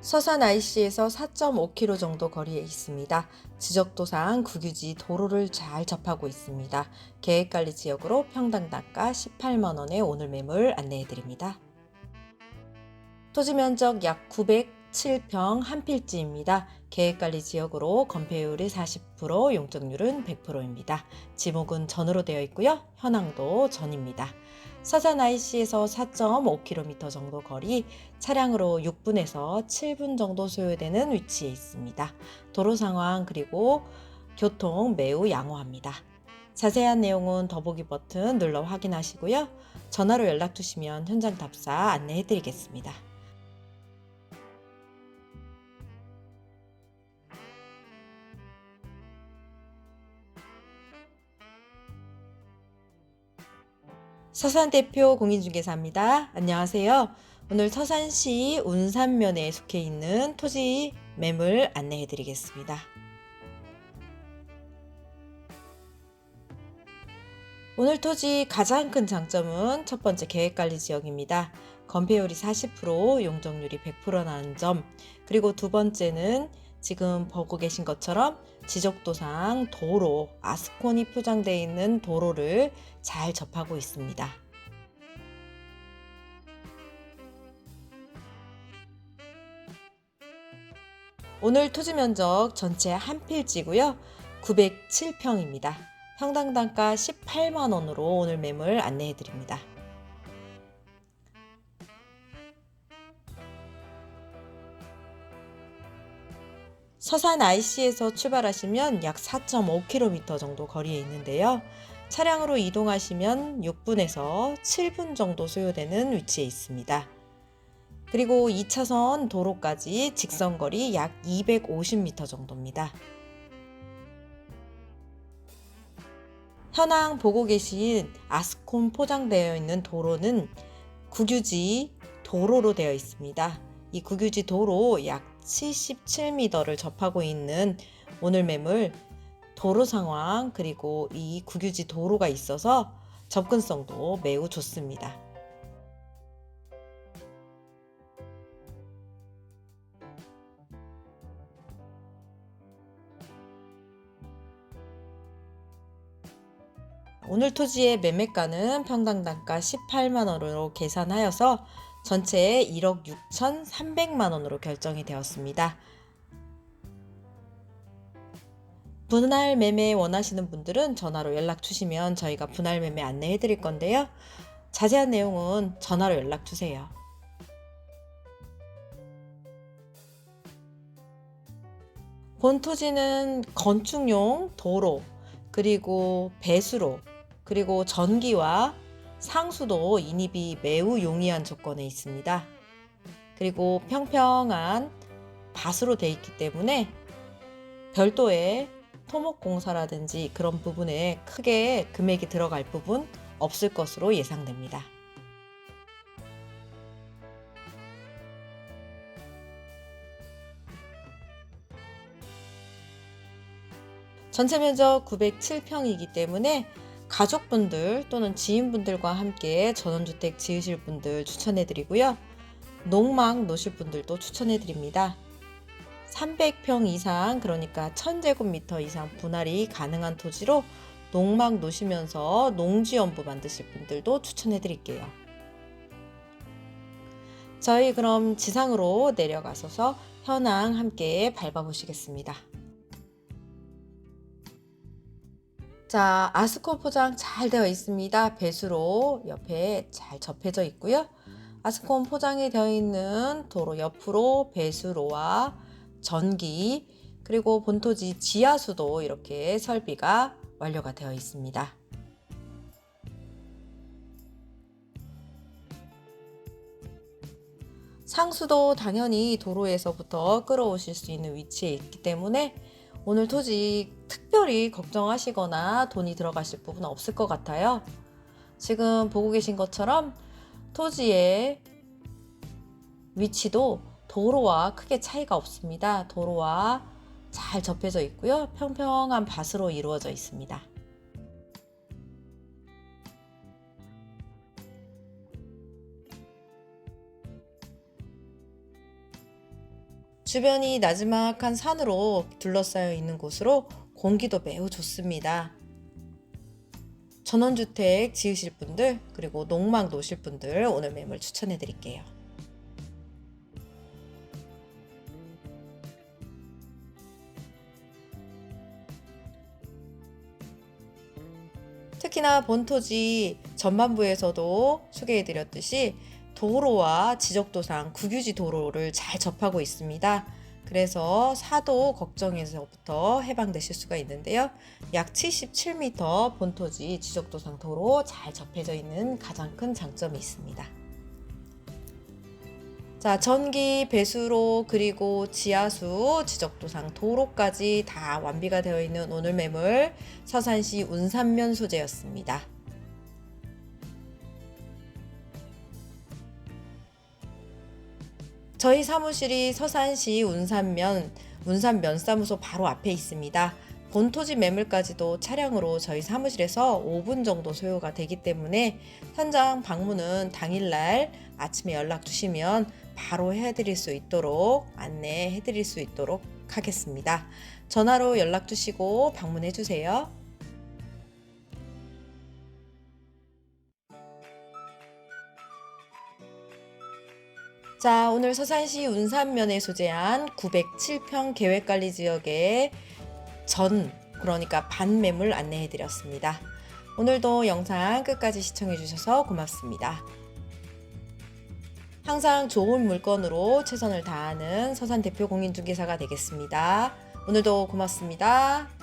서산 IC에서 4.5km 정도 거리에 있습니다. 지적도상 국유지 도로를 잘 접하고 있습니다. 계획관리 지역으로 평당 단가 18만 원의 오늘 매물 안내해 드립니다. 토지 면적 약 907평 한 필지입니다. 계획관리 지역으로 건폐율이 40%, 용적률은 100%입니다. 지목은 전으로 되어 있고요. 현황도 전입니다. 서산 IC에서 4.5km 정도 거리, 차량으로 6분에서 7분 정도 소요되는 위치에 있습니다. 도로 상황 그리고 교통 매우 양호합니다. 자세한 내용은 더보기 버튼 눌러 확인하시고요. 전화로 연락 주시면 현장 답사 안내해 드리겠습니다. 서산 대표 공인중개사입니다. 안녕하세요. 오늘 서산시 운산면에 속해 있는 토지 매물 안내해 드리겠습니다. 오늘 토지 가장 큰 장점은 첫 번째 계획관리 지역입니다. 건폐율이 40%, 용적률이 100% 나는 점, 그리고 두 번째는 지금 보고 계신 것처럼 지적도상 도로, 아스콘이 표장되어 있는 도로를 잘 접하고 있습니다. 오늘 토지 면적 전체 한 필지고요. 907평입니다. 평당 단가 18만 원으로 오늘 매물 안내해 드립니다. 서산 IC에서 출발하시면 약 4.5km 정도 거리에 있는데요. 차량으로 이동하시면 6분에서 7분 정도 소요되는 위치에 있습니다. 그리고 2차선 도로까지 직선거리 약 250m 정도입니다. 현황 보고 계신 아스콘 포장되어 있는 도로는 국유지 도로로 되어 있습니다. 이 국유지 도로 약 77m를 접하고 있는 오늘 매물 도로 상황 그리고 이 국유지 도로가 있어서 접근성도 매우 좋습니다. 오늘 토지의 매매가는 평당 단가 18만 원으로 계산하여서 전체 1억 6,300만 원으로 결정이 되었습니다. 분할 매매 원하시는 분들은 전화로 연락 주시면 저희가 분할 매매 안내해 드릴 건데요. 자세한 내용은 전화로 연락 주세요. 본 토지는 건축용 도로, 그리고 배수로, 그리고 전기와 상수도 인입이 매우 용이한 조건에 있습니다. 그리고 평평한 밭으로 되어 있기 때문에 별도의 토목 공사라든지 그런 부분에 크게 금액이 들어갈 부분 없을 것으로 예상됩니다. 전체 면적 907평이기 때문에 가족분들 또는 지인분들과 함께 전원주택 지으실 분들 추천해 드리고요. 농막 놓으실 분들도 추천해 드립니다. 300평 이상 그러니까 1000제곱미터 이상 분할이 가능한 토지로 농막 놓으시면서 농지연부 만드실 분들도 추천해 드릴게요. 저희 그럼 지상으로 내려가셔서 현황 함께 밟아보시겠습니다. 자, 아스코 포장 잘 되어 있습니다. 배수로 옆에 잘 접해져 있고요. 아스콘 포장이 되어 있는 도로 옆으로 배수로와 전기 그리고 본토지 지하수도 이렇게 설비가 완료가 되어 있습니다. 상수도 당연히 도로에서부터 끌어오실 수 있는 위치에 있기 때문에 오늘 토지 특별히 걱정하시거나 돈이 들어가실 부분은 없을 것 같아요. 지금 보고 계신 것처럼 토지의 위치도 도로와 크게 차이가 없습니다. 도로와 잘 접해져 있고요. 평평한 밭으로 이루어져 있습니다. 주변이 나지막한 산으로 둘러싸여 있는 곳으로 공기도 매우 좋습니다. 전원주택 지으실 분들, 그리고 농막 놓으실 분들 오늘 매물 추천해 드릴게요. 특히나 본토지 전반부에서도 소개해 드렸듯이 도로와 지적도상 국유지 도로를 잘 접하고 있습니다. 그래서 사도 걱정에서부터 해방되실 수가 있는데요. 약 77m 본토지 지적도상 도로 잘 접해져 있는 가장 큰 장점이 있습니다. 자, 전기, 배수로, 그리고 지하수, 지적도상, 도로까지 다 완비가 되어 있는 오늘 매물 서산시 운산면 소재였습니다. 저희 사무실이 서산시 운산면, 운산 면사무소 바로 앞에 있습니다. 본토지 매물까지도 차량으로 저희 사무실에서 5분 정도 소요가 되기 때문에 현장 방문은 당일날 아침에 연락 주시면 바로 해드릴 수 있도록 안내해 드릴 수 있도록 하겠습니다. 전화로 연락 주시고 방문해 주세요. 자, 오늘 서산시 운산면에 소재한 907평 계획관리 지역의 전, 그러니까 반 매물 안내해 드렸습니다. 오늘도 영상 끝까지 시청해 주셔서 고맙습니다. 항상 좋은 물건으로 최선을 다하는 서산 대표 공인중개사가 되겠습니다. 오늘도 고맙습니다.